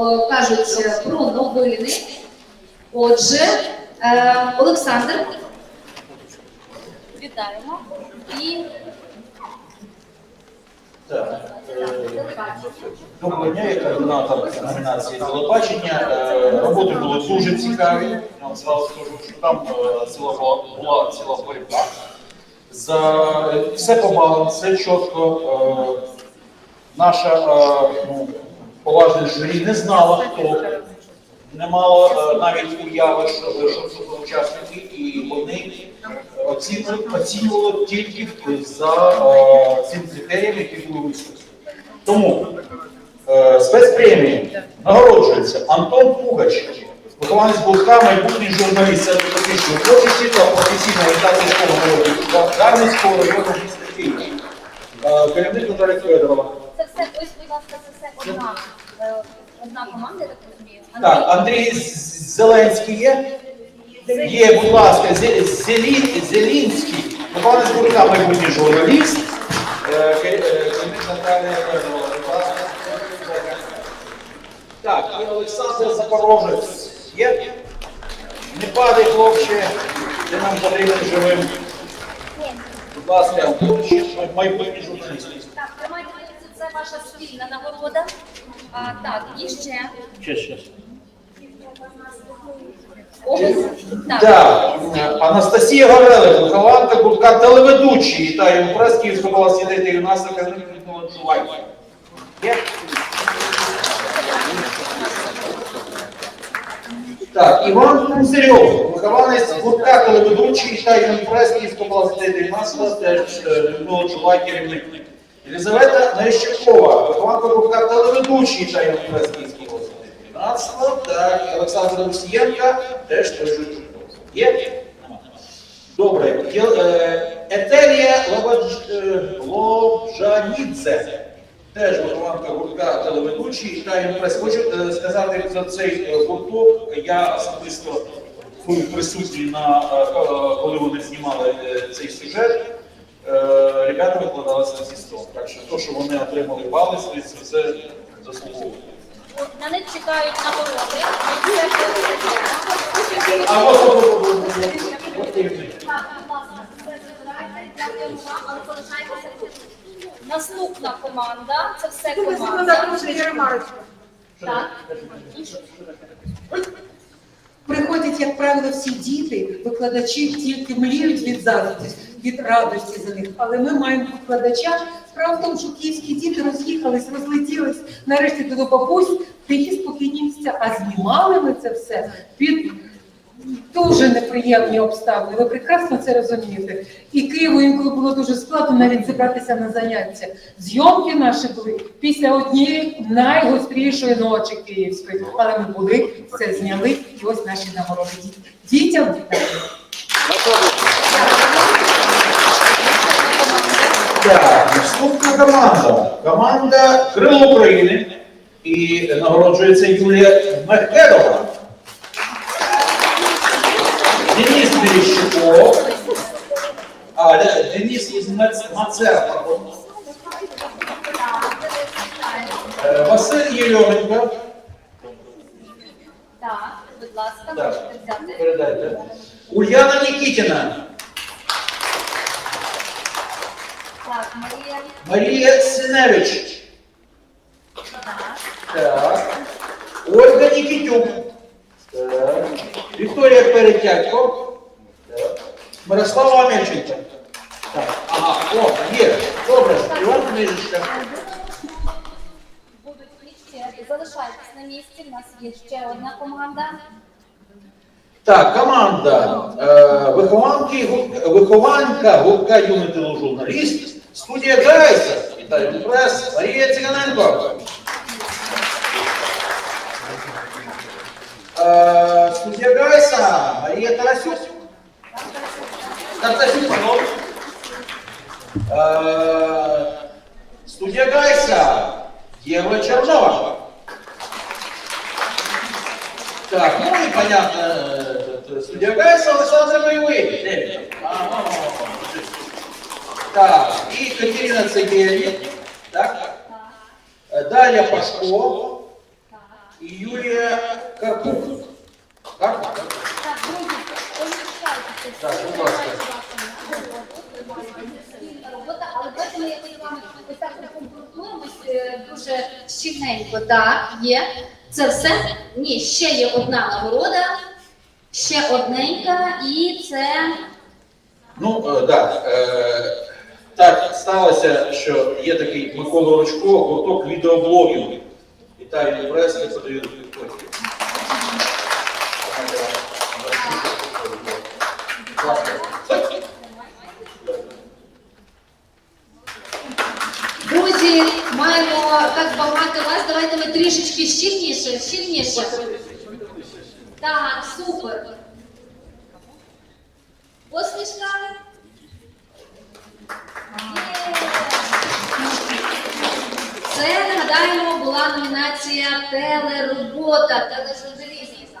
о, кажуть е, про новини. Отже, е, Олександр, Вітаємо. І Так. е, Доброго дня, я координатор номінації телебачення. Е, Роботи були дуже цікаві. Я вам зразу скажу, що там е, ціла була, була ціла боротьба. За все по балам, все чітко. Е, Наша е, ну, поважна журі не знала, хто. Не мало е, навіть уяви, що, що це учасники, і вони оцінювали, тільки за е, цим критеріям, які були висунуті. Тому е, спецпремії нагороджується Антон Пугач, вихованець Бурка, майбутній журналіст середньополітичної творчості та професійної орієнтації школи молоді району міста Києва. Керівник Наталя Федорова. це все, ось, будь ласка, це все одна, е, одна команда, я так розумію. Так, Андрій Зеленський є? Є, будь ласка, Зелінський, вихованець Бурка, майбутній журналіст. Е, е, Наталія будь ласка. Так, і Олександр Запорожець. Є? Не падай, хлопче, ти нам потрібен живим. Будь ласка, майбутній журналіст. Так, тримайте, це ваша спільна нагорода. А, так, і ще. Ще, ще. Так, Анастасія Горелик, вихованка гуртка телеведучий Вітаю прес Київської області у нас академічного Джулай. Так, Іван Кузирьов, вихованець гуртка телеведучий Вітаю прес Київської області дітей у нас е, Людмила Джулай, керівник. Єлизавета Нещакова, вихованка гуртка телеведучий Вітаю прес Київської області 12 так, Олександр Русієнка теж чудово. Є? Добре. Е, Етерія е, Лобжанідзе. Теж вихованка гуртка телеведучий. Та він прес. Хочу е, сказати за цей гурток. Я особисто був присутній на коли вони знімали цей сюжет. Ребята викладалися на зі стол. Так що то, що вони отримали бали, це заслуговує. На них чекають нагороди. Наступна команда, це все команда. Так. Приходять, як правило, всі діти, викладачі тільки мріють від радості, від радості за них. Але ми маємо викладача. Справа в тому, що київські діти роз'їхались, розлетілись нарешті до бабусь, тихі спокійні місця. А знімали ми це все під дуже неприємні обставини. Ви прекрасно це розумієте. І Києву інколи було дуже складно навіть зібратися на заняття. Зйомки наші були після однієї найгострішої ночі київської. Але ми були, все зняли, і ось наші нагороди. Дітям вітаю. Так, наступна команда. Команда Крило України. І нагороджується Юлія Мехедова. Денис Мерещуков. А, Денис із Мец- Мацер, пардон. Е, Василь Єльоменко. Так, будь ласка, можете взяти. передайте. Ульяна Нікітіна. Так, Марія. Синевич. Так. Ольга Нікітюк. Так. Вікторія Перетятько. Так. Мирослава Амельченко. Так. Ага, о, є. Добре. Іван Книжечка. Будуть. Залишайтесь на місці. У нас є ще одна команда. Так, команда. Е, вихованки, вихованка гуртка юний тележурналіст. Студія Гайса. Вітаю прес. Марія Циганенко. Е, студія Гайса. Марія Тарасюк. Тарасюк, пардон. Е, студія Гайса. Єва Чернова. Так, ну и понятно, э, судья Гайса Александр Боевой. Так, и Катерина Цегель. Так. Так, Э, Пашко. так. і Юлія Карпук. Так? Так, друзі. Так, будь ласка. Робота, але давайте ми якось з вами ось так прокомпортуємось е, дуже щільненько. Так, є. Це все? Ні, ще є одна нагорода, ще одненька, і це Ну, е, так. Е, так сталося, що є такий Микола Ручко, гурток відеоблогів. Вітаю преси, подаю відповідь. Друзі, маємо так багато вас. Давайте ми трішечки щільніше, щільніше. Так, супер. Посмішка. Є. Це нагадаємо була номінація телеробота тележурналістика.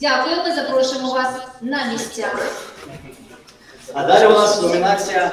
Дякую, ми запрошуємо вас на місця. А далі у нас номінація